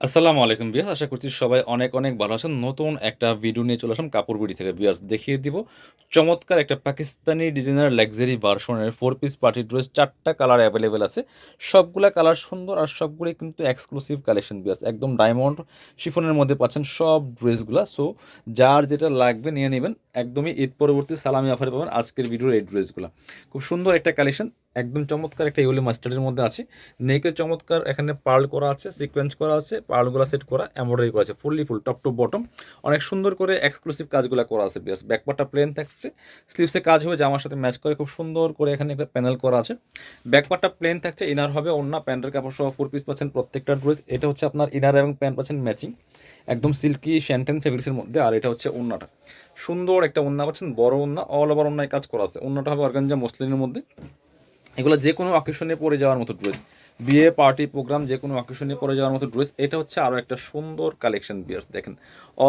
আসসালামু আলাইকুম বিয়াস আশা করছি সবাই অনেক অনেক ভালো আছেন। নতুন একটা ভিডিও নিয়ে চলে আসলাম কাপড় থেকে। বিয়াস দেখিয়ে দিব। চমৎকার একটা পাকিস্তানি ডিজাইনার লাক্সারি ভার্সনের ফোর পিস পার্টি ড্রেস চারটা কালার অ্যাভেলেবেল আছে। সবগুলা কালার সুন্দর আর সবগুলোই কিন্তু এক্সক্লুসিভ কালেকশন বিয়াস একদম ডায়মন্ড শিফনের মধ্যে পাচ্ছেন সব ড্রেসগুলা সো যার যেটা লাগবে নিয়ে নেবেন। একদমই ঈদ পরবর্তী সালামি অফারে পাবেন আজকের ভিডিওর এই ড্রেসগুলো। খুব সুন্দর একটা কালেকশন, একদম চমৎকার একটা ইউলি মাস্টার্ডের মধ্যে আছে। নেকে চমৎকার এখানে পার্ল করা আছে, সিকোয়েন্স করা আছে, পার্লগুলো সেট করা, এমব্রয়ডারি করা আছে, fully full, top to bottom. অনেক সুন্দর করে এক্সক্লুসিভ কাজগুলো করা আছে, বিয়াস। ব্যাকপারটা প্লেন থাকছে স্লিভসে কাজ হবে, জামার সাথে ম্যাচ করে খুব সুন্দর করে এখানে একটা প্যানেল করা আছে। ব্যাকপারটা প্লেন থাকছে ইনার হবে অন্য প্যান্টের কাপড় সহ ফোর পিস পাচ্ছেন প্রত্যেকটা ড্রেস এটা হচ্ছে আপনার ইনার এবং প্যান্ট পাচ্ছেন ম্যাচিং একদম সিল্কি শ্যান্টেন ফেব্রিক্সের মধ্যে, আর এটা হচ্ছে ওন্নাটা সুন্দর একটা ওন্না পাচ্ছেন, বড় ওন্না অল ওভার ওন্নায় কাজ করা আছে। ওন্নাটা হবে অর্গানজা মসলিনের মধ্যে। এগুলো যে কোনো অকেশনে পরে যাওয়ার মতো ড্রেস বিয়ে পার্টি প্রোগ্রাম যে কোনো অকেশনে পরে যাওয়ার মতো ড্রেস এটা হচ্ছে আরও একটা সুন্দর কালেকশন বিয়ার্স দেখেন।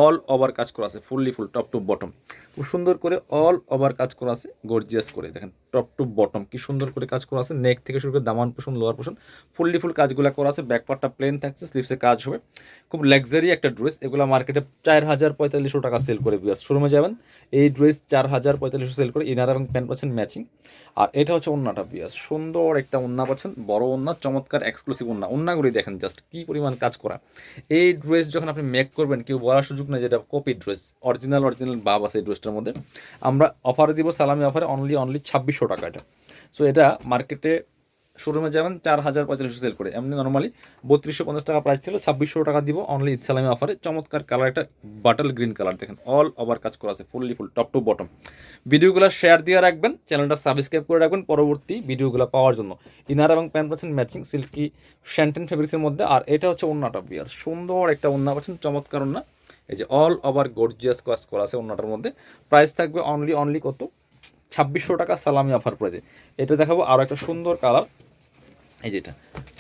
অল ওভার কাজ করা আছে fully full top to bottom খুব সুন্দর করে অল ওভার কাজ করা আছে গর্জিয়াস করে, দেখেন। Top to bottom. কি সুন্দর করে কাজ করা আছে। নেক থেকে শুরু করে দামান পোষণ, লোয়ার পোষণ, ফুললি ফুল কাজগুলো করা আছে। ব্যাক পার্টটা প্লেন থাকছে স্লিপসে কাজ হবে। খুব লাক্সারি একটা ড্রেস এগুলো মার্কেটে চার হাজার পঁয়তাল্লিশশো টাকা সেল করে বিয়ার্স শোরুমে যাবেন, এই ড্রেস চার হাজার পঁয়তাল্লিশশো সেল করে ইনার এবং প্যান্ট পাচ্ছেন ম্যাচিং আর এটা হচ্ছে ওন্নাটা বিয়াস সুন্দর একটা ওন্না পাচ্ছেন, বড় ওন্না, চমৎকার এক্সক্লুসিভ ওন্না। ওন্নাগুলি দেখেন জাস্ট কি পরিমাণ কাজ করা। এই ড্রেস যখন আপনি মেক করবেন, কেউ বলার সুযোগ নেই যেটা কপি ড্রেস অরিজিনাল অরিজিনাল ভাব আছে এই ড্রেসটার মধ্যে। আমরা অফারে দিব, সালামি অফারে অনলি অনলি ছাব্বিশশো টাকা এটা সো এটা মার্কেটে শোরুমে যাবেন চার হাজার পঁয়তাল্লিশশো সেল করে। এমনি নর্মালি বত্রিশশো পঞ্চাশ টাকা প্রাইস ছিল, ছাব্বিশশো টাকা দিব অনলি ইসলামী অফারে চমৎকার কালার একটা বাটল গ্রিন কালার দেখেন অল ওভার কাজ করা আছে fully full top to bottom ভিডিওগুলো শেয়ার দিয়ে রাখবেন চ্যানেলটা সাবস্ক্রাইব করে রাখবেন পরবর্তী ভিডিওগুলো পাওয়ার জন্য। ইনার এবং প্যান্ট পাচ্ছেন ম্যাচিং সিল্কি শ্যান্টেন ফেব্রিক্সের মধ্যে। আর এটা হচ্ছে অন্যটা বিয়ার সুন্দর একটা ওন্না পাচ্ছেন চমৎকার ওন্না এই যে অল ওভার গর্জিয়াস কাজ করা আছে অন্যটার মধ্যে। প্রাইস থাকবে অনলি অনলি কত? ছাব্বিশশো টাকা সালামি অফার প্রাইজে এটা দেখাবো আরও একটা সুন্দর কালার এই যেটা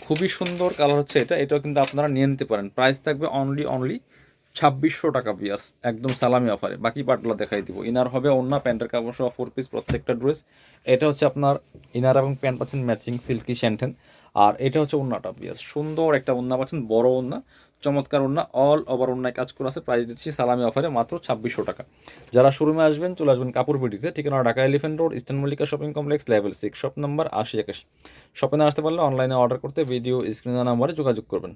খুবই সুন্দর কালার হচ্ছে এটা। এটাও কিন্তু আপনারা নিয়ে নিতে পারেন। প্রাইস থাকবে অনলি অনলি ছাব্বিশশো টাকা বিয়াস একদম সালামি অফারে বাকি পার্টগুলো দেখাই দিব। ইনার হবে অন্য প্যান্টের কাপড় সহ ফোর পিস প্রত্যেকটা ড্রেস এটা হচ্ছে আপনার ইনার এবং প্যান্ট পাচ্ছেন ম্যাচিং সিল্কি শ্যান্টেন আর এটা হচ্ছে ওন্নাটা বিয়াস সুন্দর একটা ওন্না পাচ্ছেন, বড় ওন্না চমৎকার ওন্না অল ওভার ওন্নায় কাজ করে আছে। প্রাইস দিচ্ছি সালামি অফারে মাত্র ছাব্বিশশো টাকা। যারা শোরুমে আসবেন, চলে আসবেন কাপড় বিটিতে ঠিকানা Dhaka elephant road eastern Mallika shopping complex level six shop number আশি একাশি। শপে আসতে পারলে অনলাইনে অর্ডার করতে ভিডিও স্ক্রিনে নাম্বারে যোগাযোগ করবেন।